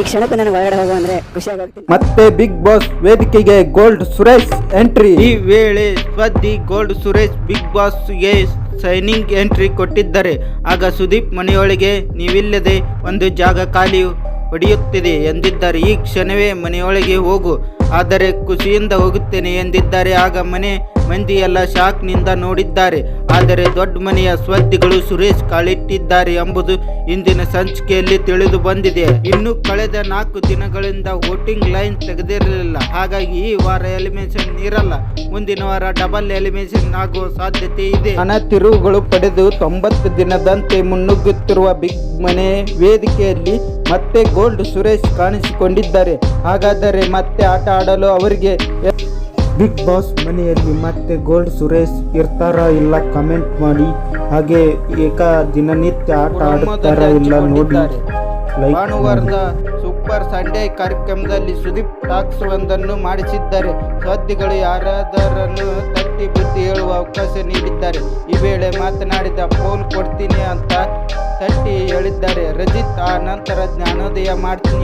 ಈ ಕ್ಷಣಕ್ಕೂ ನನಗೆ ಒಳಗಡೆ ಹೋಗೋ ಅಂದ್ರೆ ಖುಷಿ ಆಗೋಗ್ತೀನಿ. ಮತ್ತೆ ಬಿಗ್ ಬಾಸ್ ವೇದಿಕೆಗೆ ಗೋಲ್ಡ್ ಸುರೇಶ್ ಎಂಟ್ರಿ ಈ ವೇಳೆ ಸ್ಪರ್ಧಿ ಗೋಲ್ಡ್ ಸುರೇಶ್ ಬಿಗ್ ಬಾಸ್ಗೆ ಸೈನಿಂಗ್ ಎಂಟ್ರಿ ಕೊಟ್ಟಿದ್ದಾರೆ. ಆಗ ಸುದೀಪ್ ಮನೆಯೊಳಗೆ ನೀವಿಲ್ಲದೆ ಒಂದು ಜಾಗ ಖಾಲಿ ಹೊಡೆಯುತ್ತಿದೆ ಎಂದಿದ್ದಾರೆ. ಈ ಕ್ಷಣವೇ ಮನೆಯೊಳಗೆ ಹೋಗು ಆದರೆ ಖುಷಿಯಿಂದ ಹೋಗುತ್ತೇನೆ ಎಂದಿದ್ದಾರೆ. ಆಗ ಮನೆ ಮಂದಿಯೆಲ್ಲ ಶಾಕ್ನಿಂದ ನೋಡಿದ್ದಾರೆ. ಆದರೆ ದೊಡ್ಡ ಮನೆಯ ಸ್ವತ್ತಿಗಳು ಸುರೇಶ್ ಕಾಲಿಟ್ಟಿದ್ದಾರೆ ಎಂಬುದು ಇಂದಿನ ಸಂಚಿಕೆಯಲ್ಲಿ ತಿಳಿದು ಬಂದಿದೆ. ಇನ್ನು ಕಳೆದ ನಾಲ್ಕು ದಿನಗಳಿಂದ ವೋಟಿಂಗ್ ಲೈನ್ ತೆಗೆದಿರಲಿಲ್ಲ. ಹಾಗಾಗಿ ಈ ವಾರ ಎಲಿಮಿನೇಷನ್ ಇರಲ್ಲ. ಮುಂದಿನ ವಾರ ಡಬಲ್ ಎಲಿಮಿನೇಷನ್ ಆಗುವ ಸಾಧ್ಯತೆ ಇದೆ. ಹಣ ತಿರುವುಗಳು ಪಡೆದು ತೊಂಬತ್ತು ದಿನದಂತೆ ಮುನ್ನುಗ್ಗುತ್ತಿರುವ ಬಿಗ್ ಮನೆ ವೇದಿಕೆಯಲ್ಲಿ ಮತ್ತೆ ಗೋಲ್ಡ್ ಸುರೇಶ್ ಕಾಣಿಸಿಕೊಂಡಿದ್ದಾರೆ. ಹಾಗಾದರೆ ಮತ್ತೆ ಆಟ ಆಡಲು ಅವರಿಗೆ ಬಿಗ್ ಬಾಸ್ ಮನೆಯಲ್ಲಿ ಮತ್ತೆ ಗೋಲ್ಡ್ ಸುರೇಶ್ ಇರ್ತಾರ ಇಲ್ಲ ಕಮೆಂಟ್ ಮಾಡಿ. ಹಾಗೆ ಏಕ ದಿನನಿತ್ಯ ಆಟ ಆಡುತ್ತಾರ ಇಲ್ಲ ನೋಡಿ ಭಾನುವಾರದ ಸೂಪರ್ ಸಂಡೇ ಕಾರ್ಯಕ್ರಮದಲ್ಲಿ ಸುದೀಪ್ ಟಾಕ್ಸ್ ಒಂದನ್ನು ಮಾಡಿಸಿದ್ದಾರೆ. ಸ್ಪರ್ಧಿಗಳು ಯಾರಾದರನ್ನು ತಟ್ಟಿ ಬುದ್ಧಿ ಹೇಳುವ ಅವಕಾಶ ನೀಡಿದ್ದಾರೆ. ಈ ವೇಳೆ ಮಾತನಾಡಿದ ಫೋನ್ ಕೊಡ್ತೀನಿ ಅಂತ ತಟ್ಟಿ ಹೇಳಿದ್ದಾರೆ. ರಜಿತ್ ಆ ನಂತರ ಜ್ಞಾನೋದಯ ಮಾಡ್ತೀನಿ.